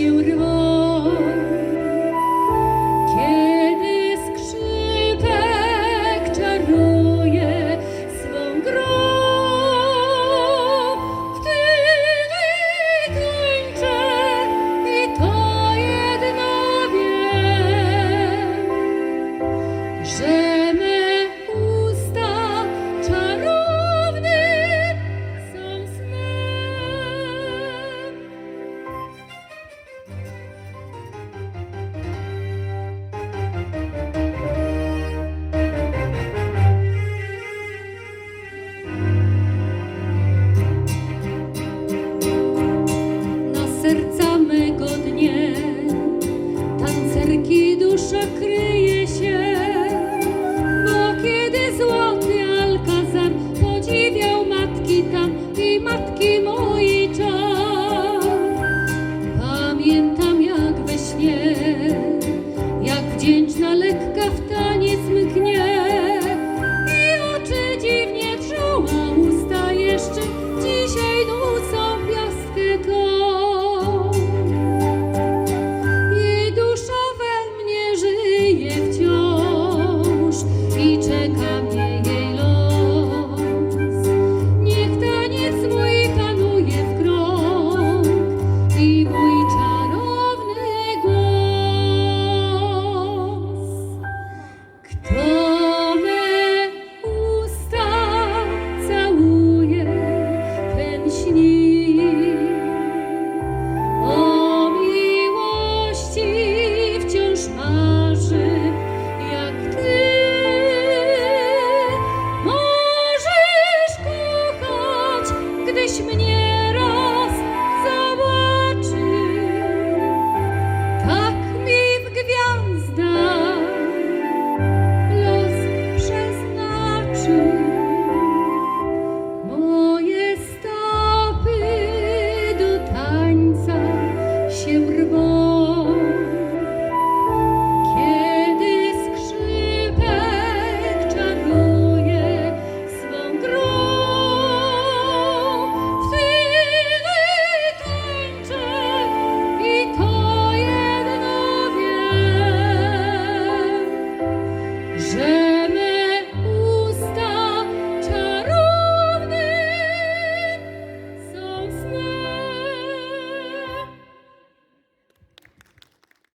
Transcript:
You. serca mego dnie. Tancerki dusza kryje się Bo kiedy złoty Alkazar Podziwiał matki tam i matki mojej czar. Pamiętam jak we śnie Jak wdzięczna lekka w